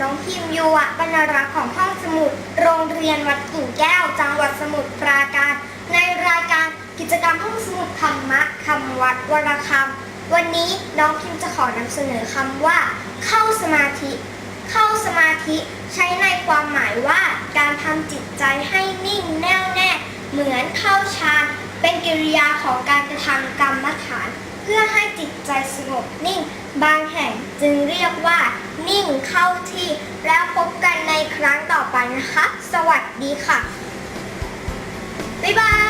น้องพิมยูอะบรรณารักษ์ของห้องสมุด โรงเรียนวัดกิ่งแก้ว จังหวัดสมุทรปราการ ในรายการกิจกรรมห้องสมุดธรรมะคำวัดวรคำวันนี้น้องพิมจะขอนำเสนอคำว่า เข้าสมาธิ เข้าสมาธิใช้ในความหมายว่าการทำจิตใจให้นิ่งแน่วแน่ เหมือนเข้าฌานเป็นกิริยาของการกระทำกรรมฐาน เพื่อให้จิตใจสงบนิ่ง บางแห่งจึงเรียกว่า นิ่งเข้าที่ แล้วพบกันในครั้งต่อไปนะคะ สวัสดีค่ะ บ๊ายบาย